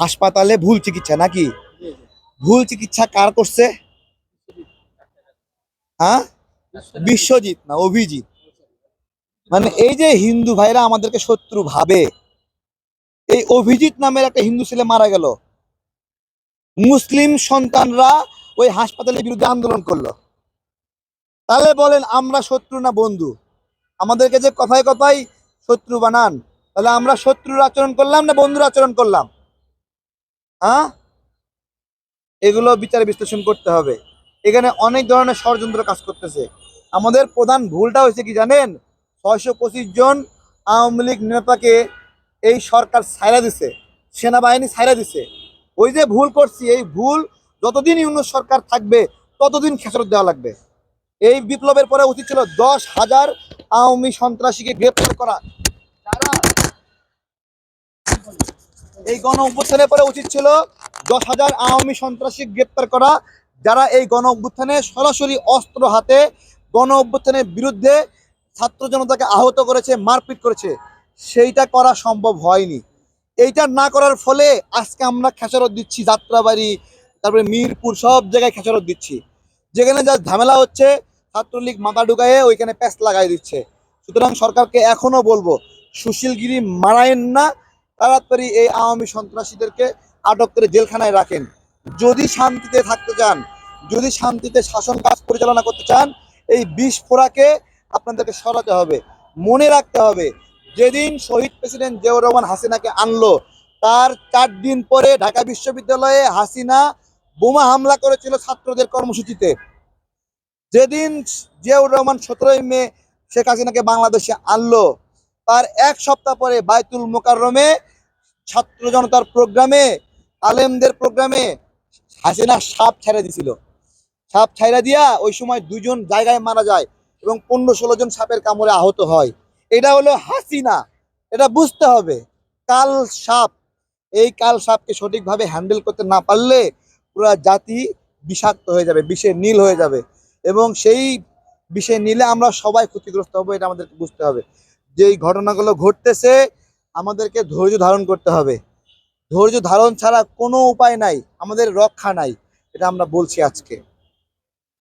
হাসপাতালে ভুল চিকিৎসা নাকি? ভুল চিকিৎসা কার করছে? হ্যাঁ? বিশ্বজিৎ না, অভিজিৎ। মানে এই যে হিন্দু ভাইরা আমাদেরকে শত্রু ভাবে, এই অভিজিৎ নামের একটা হিন্দু ছেলে মারা গেল। মুসলিম সন্তানরা ওই হাসপাতালের বিরুদ্ধে আন্দোলন করল। তাহলে বলেন আমরা শত্রু না বন্ধু? আমাদেরকে যে কথায় কথায় শত্রু বানান, তাহলে আমরা শত্রুর আচরণ করলাম না বন্ধুর আচরণ করলাম? হ্যাঁ? এগুলো বিচার বিশ্লেষণ করতে হবে। এখানে অনেক ধরনের ষড়যন্ত্র কাজ করতেছে। আমাদের প্রধান ভুলটা হয়েছে কি জানেন? ছয়শো পঁচিশ জন আওয়ামী লীগ নেতাকে এই সরকার ছাইরা দিছে, সেনাবাহিনী ছাইরা দিছে। ওই যে ভুল করছি, এই ভুল যতদিন ইউনুস সরকার থাকবে, ততদিন খেসরত দেওয়া লাগবে। এই বিপ্লবের পরে উচিত ছিল দশ হাজার আওয়ামী সন্ত্রাসীকে গ্রেপ্তার করা। এই গণ অভ্যুত্থানের পরে উচিত ছিল দশ হাজার আওয়ামী সন্ত্রাসী গ্রেপ্তার করা। যারা এই গণ অভ্যুত্থানে সরাসরি অস্ত্র হাতে গণ অভ্যুত্থানের বিরুদ্ধে ছাত্র জনতাকে আহত করেছে, মারপিট করেছে, সেইটা করা সম্ভব হয়নি। এইটা না করার ফলে আজকে আমরা খেসারত দিচ্ছি, যাত্রাবাড়ি, তারপরে মিরপুর সব জায়গায় খেসারত দিচ্ছি। যেখানে যা ঝামেলা হচ্ছে, ছাত্রলীগ মাথা ঢুকায়ে ওইখানে প্যাস লাগাই দিচ্ছে। সুতরাং সরকারকে এখনও বলব, সুশীলগিরি মারায়েন না তাড়াতাড়ি এই আওয়ামী সন্ত্রাসীদেরকে আটক করে জেলখানায় রাখেন। যদি শান্তিতে থাকতে চান, যদি শান্তিতে শাসন কাজ পরিচালনা করতে চান, এই বিষ আপনাদেরকে সরাতে হবে। মনে রাখতে হবে, যেদিন শহীদ প্রেসিডেন্ট জিয়াউর রহমান হাসিনাকে আনলো, তার চার দিন পরে ঢাকা বিশ্ববিদ্যালয়ে হাসিনা বোমা হামলা করেছিল ছাত্রদের কর্মসূচিতে। যেদিন জিয়াউর রহমান সতেরোই মে শেখ হাসিনাকে বাংলাদেশে আনলো তার এক সপ্তাহ পরে বাইতুল মোকাররমে ছাত্র জনতার প্রোগ্রামে, আলেমদের প্রোগ্রামে হাসিনা সাপ ছেড়ে দিছিল। সাপ ছাইরা দিয়া ওই সময় দুজন জায়গায় মারা যায় এবং পনেরো ষোলো জন সাপের কামড়ে আহত হয়। এটা হলো হাসিনা। এটা বুঝতে হবে। কাল সাপ, এই কাল সাপকে সঠিকভাবে হ্যান্ডেল করতে না পারলে পুরো জাতি বিষাক্ত হয়ে যাবে, বিষে নীল হয়ে যাবে। এবং সেই বিষে নিলে আমরা সবাই ক্ষতিগ্রস্ত হব, এটা আমাদেরকে বুঝতে হবে। যে এই ঘটনাগুলো ঘটতেছে, আমাদেরকে ধৈর্য ধারণ করতে হবে। ধৈর্য ধারণ ছাড়া কোনো উপায় নাই, আমাদের রক্ষা নাই, এটা আমরা বলছি আজকে।